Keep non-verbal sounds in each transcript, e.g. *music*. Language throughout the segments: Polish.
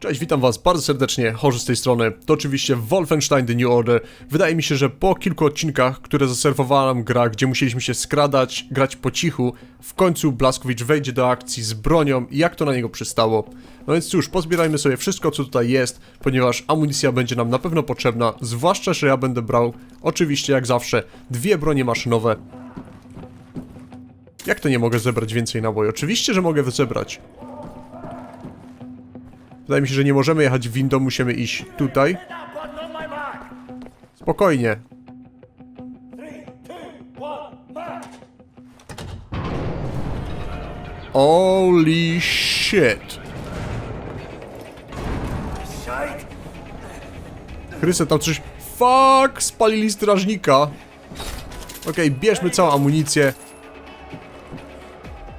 Cześć, witam was bardzo serdecznie, Chorzy z tej strony. To oczywiście Wolfenstein The New Order. Wydaje mi się, że po kilku odcinkach, które zaserwowała nam gra, gdzie musieliśmy się skradać, grać po cichu, w końcu Blaskowicz wejdzie do akcji z bronią i jak to na niego przystało. No więc cóż, pozbierajmy sobie wszystko, co tutaj jest, ponieważ amunicja będzie nam na pewno potrzebna, zwłaszcza, że ja będę brał, oczywiście jak zawsze, dwie bronie maszynowe. Jak to nie mogę zebrać więcej naboi? Oczywiście, że mogę zebrać. Wydaje mi się, że nie możemy jechać windą, musimy iść tutaj. Spokojnie. Holy shit. Chryste, tam coś... Fuck! Spalili strażnika. Okej, bierzmy całą amunicję.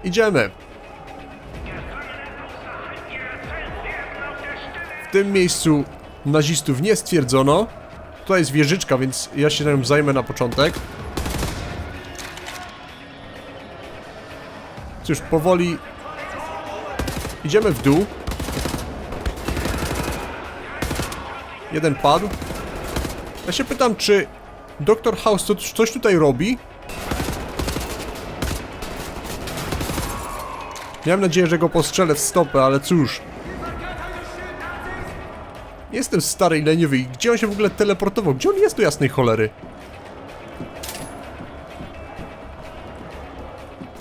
Idziemy. W tym miejscu nazistów nie stwierdzono. Tutaj jest wieżyczka, więc ja się tym zajmę na początek. Cóż, powoli... Idziemy w dół. Jeden padł. Ja się pytam, czy Dr. House to, coś tutaj robi? Miałem nadzieję, że go postrzelę w stopę, ale cóż. Jestem stary i i gdzie on się w ogóle teleportował? Gdzie on jest do jasnej cholery?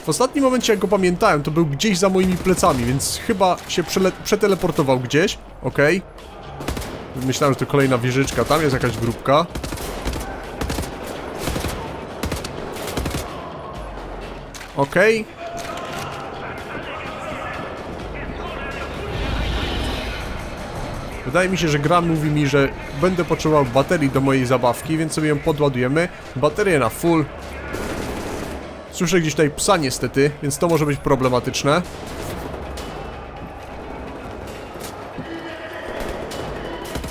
W ostatnim momencie, jak go pamiętałem, to był gdzieś za moimi plecami, więc chyba się przeteleportował gdzieś. Okej. Myślałem, że to kolejna wieżyczka. Tam jest jakaś grupka. Okej. Wydaje mi się, że gra mówi mi, że będę potrzebował baterii do mojej zabawki, więc sobie ją podładujemy. Baterię na full. Słyszę gdzieś tutaj psa niestety, więc to może być problematyczne.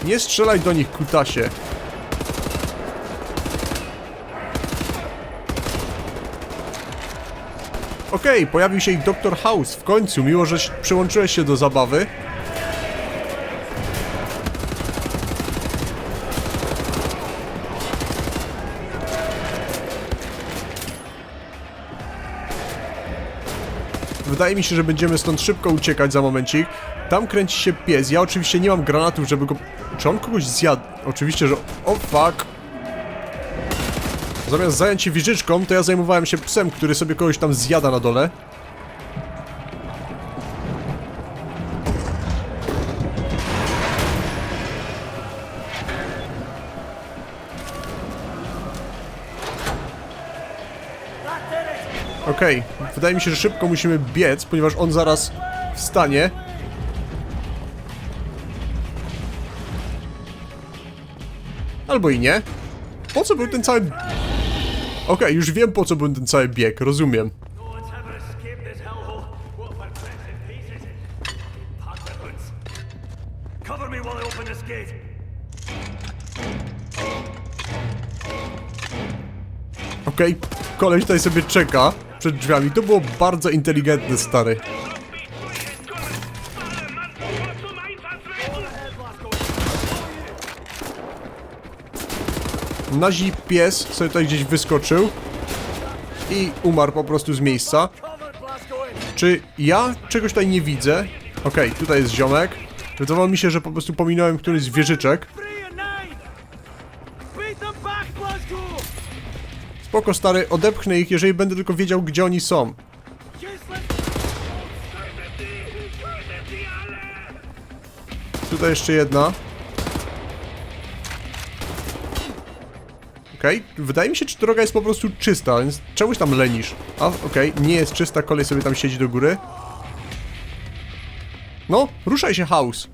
Nie strzelaj do nich, kutasie. Okej, pojawił się i Dr. House w końcu, miło, że przyłączyłeś się do zabawy. Wydaje mi się, że będziemy stąd szybko uciekać za momencik. Tam kręci się pies. Ja oczywiście nie mam granatów, żeby go... Czy on kogoś zjadł? Oczywiście, że... O fuck! Zamiast zająć się wieżyczką, to ja zajmowałem się psem, który sobie kogoś tam zjada na dole. Wydaje mi się, że szybko musimy biec, ponieważ on zaraz wstanie. Albo i nie. Po co był ten cały... Okej, już wiem po co był ten cały bieg, rozumiem. Okej, koleś tutaj sobie czeka przed drzwiami. To było bardzo inteligentne, stary. Nazi pies sobie tutaj gdzieś wyskoczył i umarł po prostu z miejsca. Czy ja czegoś tutaj nie widzę? Okej, tutaj jest ziomek. Wydawało mi się, że po prostu pominąłem któryś z wieżyczek. Spoko, stary, odepchnę ich, jeżeli będę tylko wiedział, gdzie oni są. Tutaj jeszcze jedna. Okej, wydaje mi się, że droga jest po prostu czysta, więc czemuś tam lenisz. A, okej, nie jest czysta, kolej sobie tam siedzi do góry. No, ruszaj się, House.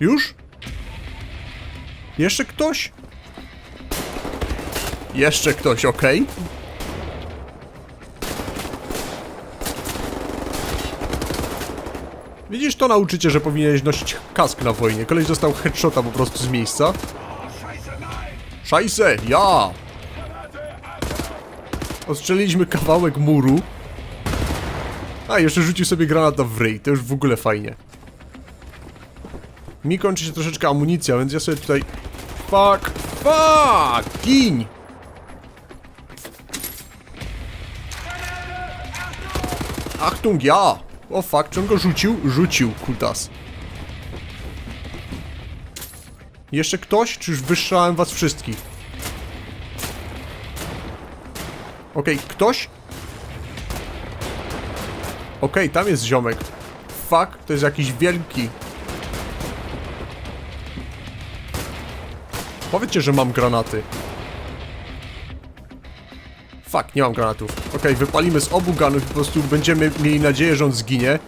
Już? Jeszcze ktoś? Jeszcze ktoś, okej. Widzisz, to nauczycie, że powinieneś nosić kask na wojnie. Koleś dostał headshota po prostu z miejsca. Szajse, ja! Ostrzeliliśmy kawałek muru. A, jeszcze rzucił sobie granata w ryj, to już w ogóle fajnie. Mi kończy się troszeczkę amunicja, więc ja sobie tutaj... Fuck! Fuck! Gin! Achtung, ja! O fuck, czy on go rzucił? Rzucił, kutas. Jeszcze ktoś? Czy już wyszczałem was wszystkich? Okej, ktoś? Okej, tam jest ziomek. Fuck, to jest jakiś wielki. Powiedzcie, że mam granaty. Fuck, nie mam granatów. Okej, wypalimy z obu gunów i po prostu będziemy mieli nadzieję, że on zginie.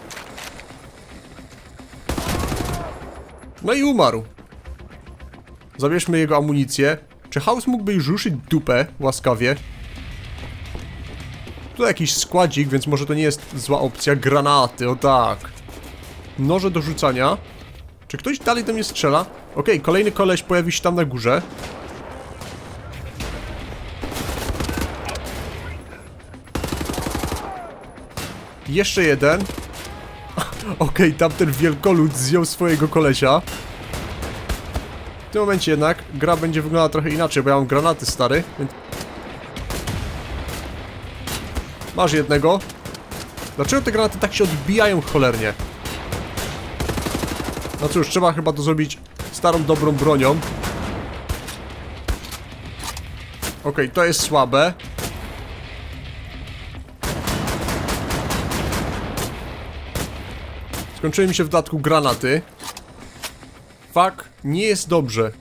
No i umarł. Zabierzmy jego amunicję. Czy House mógłby już ruszyć dupę łaskawie? Tu jakiś składzik, więc może to nie jest zła opcja. Granaty, o tak. Noże do rzucania. Czy ktoś dalej do mnie strzela? Okej, kolejny koleś pojawi się tam na górze. Jeszcze jeden. *laughs* Okej, tamten wielkolud zjął swojego kolesia. W tym momencie jednak gra będzie wyglądała trochę inaczej, bo ja mam granaty stary, więc... Masz jednego. Dlaczego te granaty tak się odbijają cholernie? No cóż, trzeba chyba to zrobić starą, dobrą bronią. Okej, to jest słabe. Skończyły mi się w dodatku granaty. Fuck, nie jest dobrze.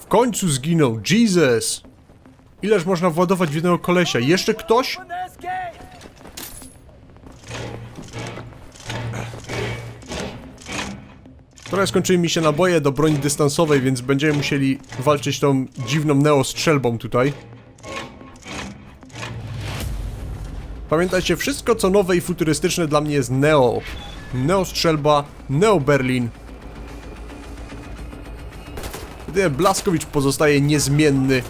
W końcu zginął, Jesus! Ileż można władować w jednego kolesia? Jeszcze ktoś? Trochę skończyły mi się naboje do broni dystansowej, więc będziemy musieli walczyć tą dziwną neo-strzelbą tutaj. Pamiętajcie, wszystko co nowe i futurystyczne dla mnie jest neo. Neo-strzelba, neo-Berlin. Jedynie Blaskowicz pozostaje niezmienny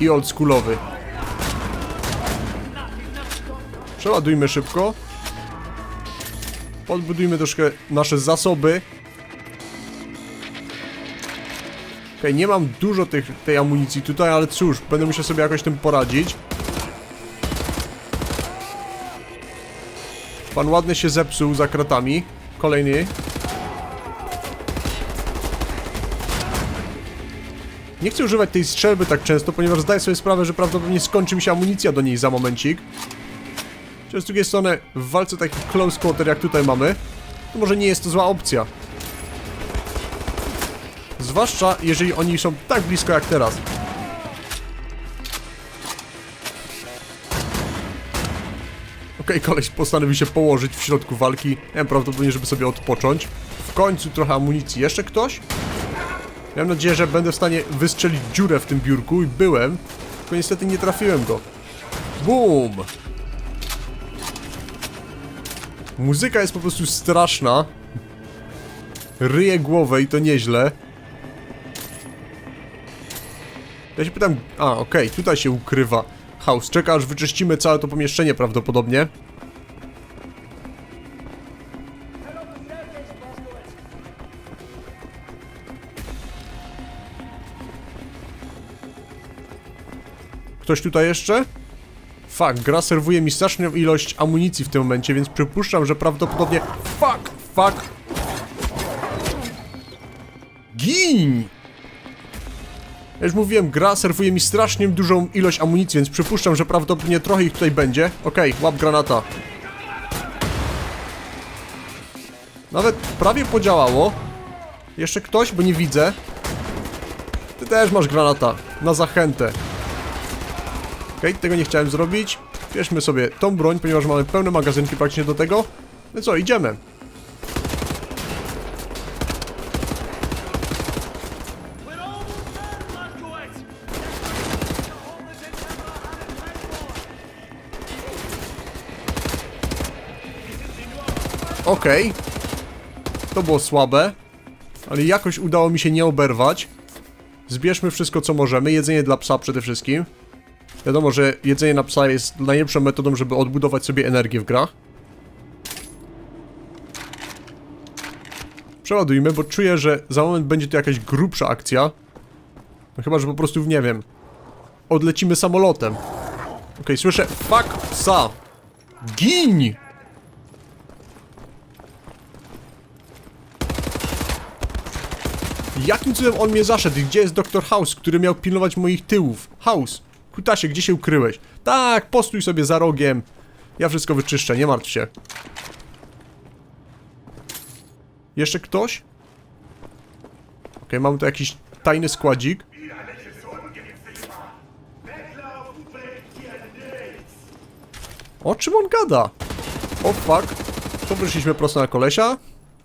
i oldschoolowy. Przeładujmy szybko. Podbudujmy troszkę nasze zasoby. Okej, nie mam dużo tych, tej amunicji tutaj, ale cóż, będę musiał sobie jakoś tym poradzić. Pan ładnie się zepsuł za kratami. Kolejny. Nie chcę używać tej strzelby tak często, ponieważ zdaję sobie sprawę, że prawdopodobnie skończy mi się amunicja do niej za momencik. Chociaż z drugiej strony, w walce taki close quarter jak tutaj mamy, to może nie jest to zła opcja. Zwłaszcza jeżeli oni są tak blisko jak teraz. Okej, koleś postanowił się położyć w środku walki. Miałem prawdopodobnie, żeby sobie odpocząć. W końcu trochę amunicji. Jeszcze ktoś? Miałem nadzieję, że będę w stanie wystrzelić dziurę w tym biurku i byłem. Tylko niestety nie trafiłem go. Boom! Muzyka jest po prostu straszna. Ryje głowę i to nieźle. Ja się pytam... A, okej, tutaj się ukrywa. House czeka, aż wyczyścimy całe to pomieszczenie prawdopodobnie. Ktoś tutaj jeszcze? Fuck, gra serwuje mi straszną ilość amunicji w tym momencie, więc przypuszczam, że prawdopodobnie... Fuck, fuck! Gin! Ja już mówiłem, gra serwuje mi strasznie dużą ilość amunicji, więc przypuszczam, że prawdopodobnie trochę ich tutaj będzie. Okej, łap granata. Nawet prawie podziałało. Jeszcze ktoś, bo nie widzę. Ty też masz granata. Na zachętę. Okej, tego nie chciałem zrobić. Bierzmy sobie tą broń, ponieważ mamy pełne magazynki praktycznie do tego. No co, idziemy. Okej. To było słabe. Ale jakoś udało mi się nie oberwać. Zbierzmy wszystko co możemy. Jedzenie dla psa przede wszystkim. Wiadomo, że jedzenie na psa jest najlepszą metodą, żeby odbudować sobie energię w grach. Przeładujmy, bo czuję, że za moment będzie to jakaś grubsza akcja. No chyba, że po prostu, nie wiem, odlecimy samolotem. Okej, słyszę, fuck psa. Gin! Jakim cudem on mnie zaszedł? Gdzie jest Dr. House, który miał pilnować moich tyłów? House, kutasie, gdzie się ukryłeś? Tak, postój sobie za rogiem. Ja wszystko wyczyszczę, nie martw się. Jeszcze ktoś? Okej, mamy tu jakiś tajny składzik. O czym on gada? O fuck. To prosto na kolesia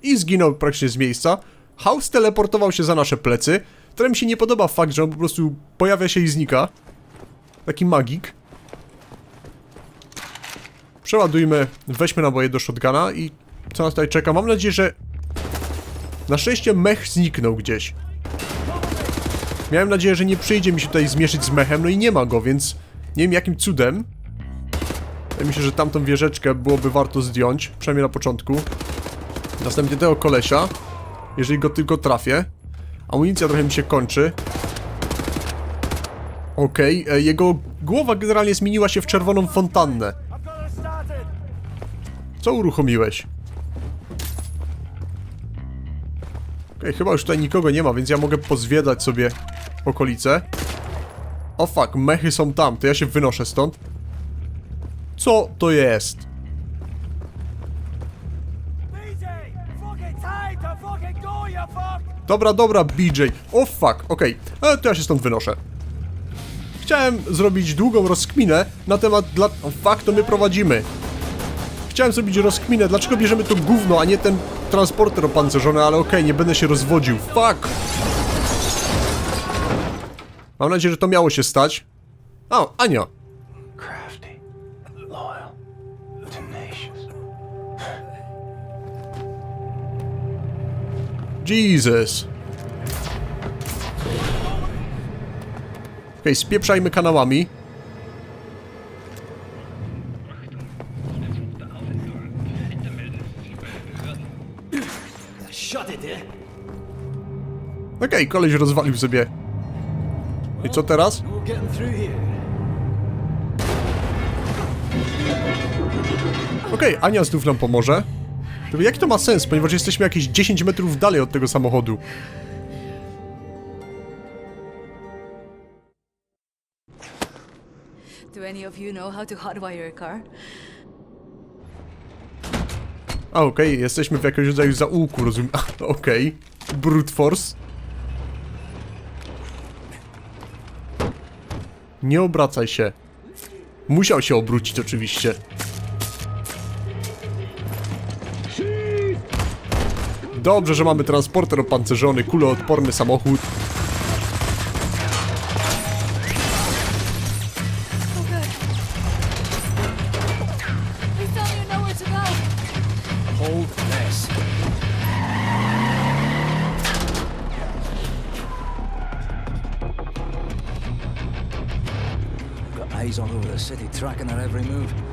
i zginął praktycznie z miejsca. House teleportował się za nasze plecy. Trochę mi się nie podoba fakt, że on po prostu pojawia się i znika. Taki magik. Przeładujmy, weźmy naboje do shotguna i co nas tutaj czeka? Mam nadzieję, że na szczęście mech zniknął gdzieś. Miałem nadzieję, że nie przyjdzie mi się tutaj zmierzyć z mechem, no i nie ma go, więc nie wiem jakim cudem. Mi się, że tamtą wieżeczkę byłoby warto zdjąć, przynajmniej na początku. Następnie tego kolesia, jeżeli go tylko trafię. Amunicja trochę mi się kończy. Okej, e, jego głowa generalnie zmieniła się w czerwoną fontannę. Co uruchomiłeś? Okej, chyba już tutaj nikogo nie ma, więc ja mogę pozwiedzać sobie okolice. O fuck, mechy są tam, to ja się wynoszę stąd. Co to jest? Dobra, dobra, BJ. O fuck, okej, okay. to ja się stąd wynoszę. Chciałem zrobić długą rozkminę na temat dla... O fuck, to my prowadzimy. Chciałem zrobić rozkminę, dlaczego bierzemy to gówno, a nie ten transporter opancerzony, ale okej, nie będę się rozwodził. Fuck! Mam nadzieję, że to miało się stać. O, Ania. Jesus. Okej, spieprzajmy kanałami. Okej, koleś rozwalił sobie. I co teraz? Okej, Ania znów nam pomoże. Jaki to ma sens, ponieważ jesteśmy jakieś 10 metrów dalej od tego samochodu. Do any of you know how to hotwire a car? A, okej, jesteśmy w jakimś rodzaju zaułku, rozumiem. Okej. Brute force. Nie obracaj się. Musiał się obrócić oczywiście. Dobrze, że mamy transporter opancerzony, kuloodporny samochód. Eyes all over the city, tracking our every move.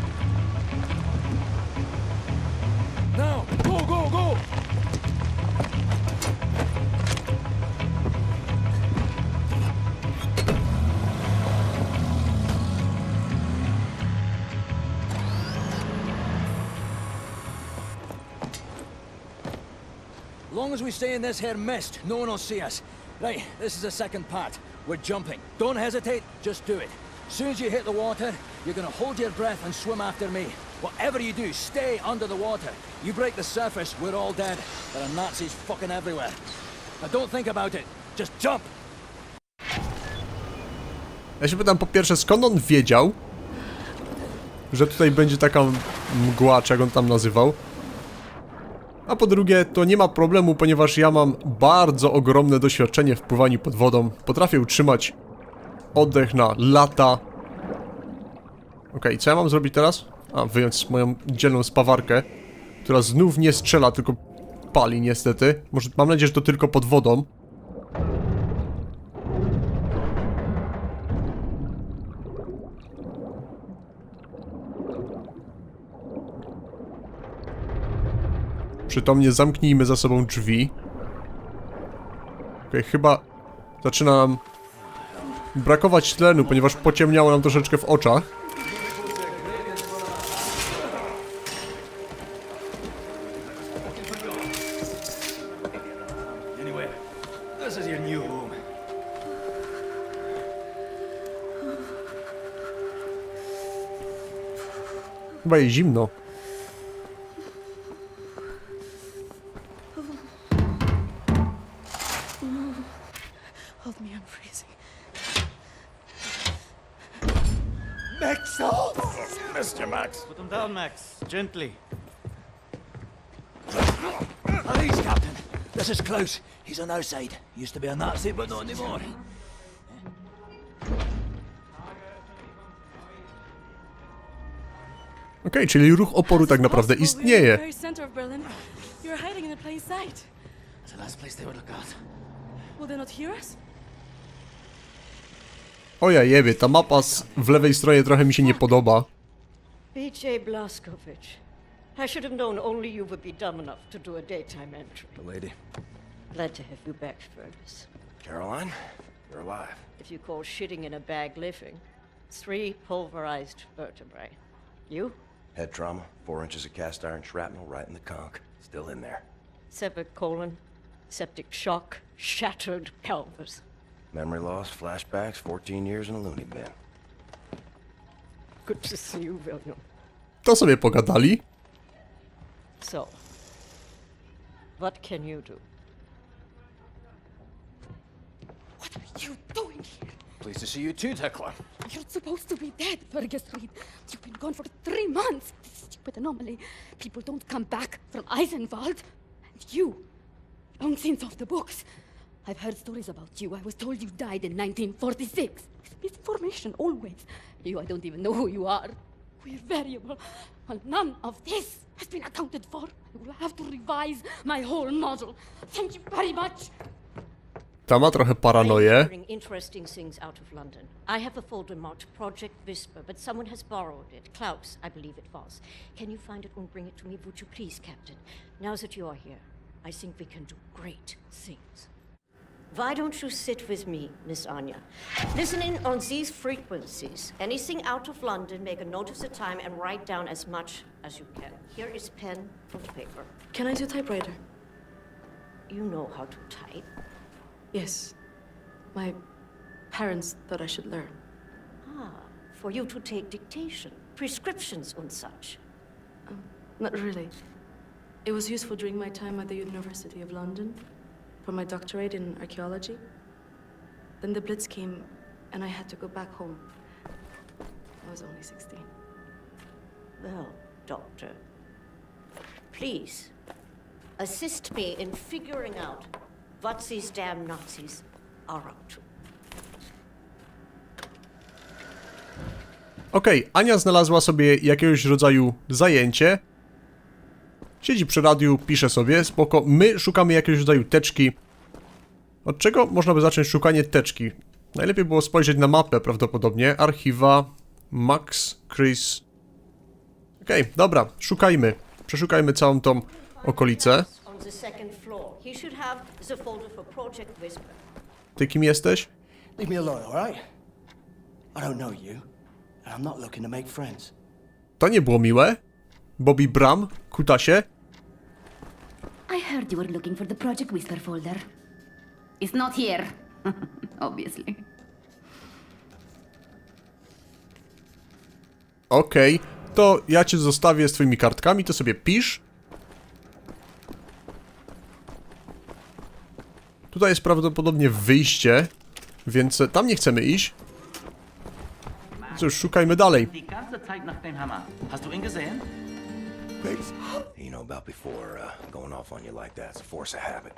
Long as we stay in this here mist, no one will see us. Right, this is the second part. We're jumping. Don't hesitate, just do it. Soon as you hit the water, you're gonna hold your breath and swim after me. Whatever you do, stay under the water. You break the surface, we're all dead. There are Nazis fucking everywhere. Now don't think about it. Just jump. Ja się pytam po pierwsze, skąd on wiedział, że tutaj będzie taka mgła, czy jak on tam nazywał. A po drugie, to nie ma problemu, ponieważ ja mam bardzo ogromne doświadczenie w pływaniu pod wodą. Potrafię utrzymać oddech na lata. Okej, co ja mam zrobić teraz? A, wyjąć moją dzielną spawarkę, która znów nie strzela, tylko pali niestety. Może, mam nadzieję, że to tylko pod wodą. Przytomnie zamknijmy za sobą drzwi. Okej, chyba zaczyna nam brakować tlenu, ponieważ pociemniało nam troszeczkę w oczach. Chyba jest zimno. Gently. Please, Captain. This is Klaus. He's on our side. Used to be a Nazi, but not anymore. Okej, czyli ruch oporu tak naprawdę istnieje. O ja jebie, ta mapa z, w lewej stronie trochę mi się nie podoba. B.J. Blazkowicz. I should have known only you would be dumb enough to do a daytime entry. The lady. Glad to have you back, Fergus. Caroline, you're alive. If you call shitting in a bag living, three pulverized vertebrae. You? Head trauma, four inches of cast iron shrapnel right in the conch. Still in there. Severed colon, septic shock, shattered pelvis. Memory loss, flashbacks, 14 years in a loony bin. Good to see you, William. To sobie pogadali. So, what can you do? What are you doing here? Pleased to see you too, Tekla. You're supposed to be dead, Fergus Reed. You've been gone for three months. This stupid anomaly. People don't come back from Eisenwald. And you, long since off the books. I've heard stories about you. I was told you died in 1946. Misinformation, always. You, I don't even know who you are. We're variable. Well, none of this has been accounted for. I will have to revise my whole model. Thank you very much. Ta ma trochę I'm paranoję. hearing interesting things out of London. I have a folder marked Project Whisper, but someone has borrowed it. Klaus, I believe it was. Can you find it and bring it to me, would you please, Captain? Now that you are here, I think we can do great things. Why don't you sit with me, Miss Anya? Listen in on these frequencies. Anything out of London, make a note of the time and write down as much as you can. Here is pen and paper. Can I do typewriter? You know how to type. Yes. My parents thought I should learn. Ah, for you to take dictation, prescriptions and such. Not really. It was useful during my time at the University of London for my doctorate in archaeology. Then the Blitz came and I had to go back home. I was only 16. Well, Doctor, please assist me in figuring out what these damn Nazis are up to. Okej, Ania znalazła sobie jakiegoś rodzaju zajęcie. Siedzi przy radiu, pisze sobie, spoko. My szukamy jakiegoś rodzaju teczki. Od czego można by zacząć szukanie teczki? Najlepiej było spojrzeć na mapę prawdopodobnie. Archiwa, Max, Chris. Okej, dobra, szukajmy. Przeszukajmy całą tą okolicę. Ty kim jesteś? Leave me alone, all right? I don't know you, and I'm not looking to make friends. To nie było miłe. Bobby Bram, kutasie. I heard you were looking for the Project Whisper folder. It's not here. *laughs* Obviously. Okej, to ja cię zostawię z twoimi kartkami, to sobie pisz. Tutaj jest prawdopodobnie wyjście, więc e, tam nie chcemy iść. Cóż, szukajmy dalej. Die ganze Zeit nach dem Hammer. Hast du ihn gesehen? You know about before, uh, going off on you like that. It's a force of habit.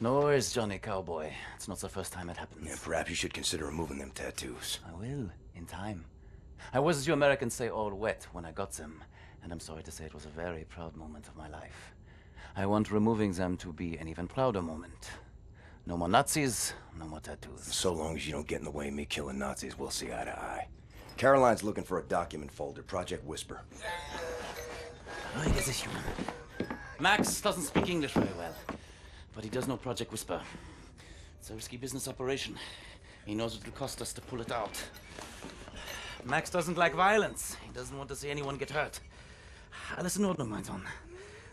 No worries, Johnny Cowboy. It's not the first time it happens. Yeah, perhaps you should consider removing them tattoos. I will, in time. I was, as you Americans say, all wet when I got them, and I'm sorry to say it was a very proud moment of my life. I want removing them to be an even prouder moment. No more Nazis, no more tattoos. So long as you don't get in the way of me killing Nazis, we'll see eye to eye. Caroline's looking for a document folder, Project Whisper. Ruhige sich, Junge. Max doesn't speak English very well, but he does know Project Whisper. It's a risky business operation. He knows it will cost us to pull it out. Max doesn't like violence. He doesn't want to see anyone get hurt. Ah, alles in Ordnung, mein Sohn.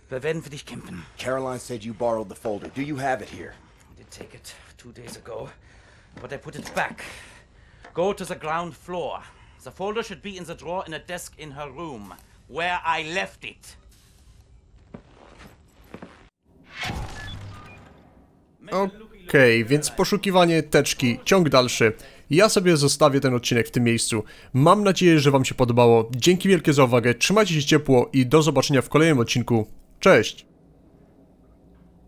Wir werden für dich kämpfen. Caroline said you borrowed the folder. Do you have it here? I did take it two days ago, but I put it back. Go to the ground floor. The folder should be in the drawer in a desk in her room, where I left it. Okej, więc poszukiwanie teczki, ciąg dalszy. Ja sobie zostawię ten odcinek w tym miejscu. Mam nadzieję, że Wam się podobało. Dzięki wielkie za uwagę, trzymajcie się ciepło i do zobaczenia w kolejnym odcinku. Cześć!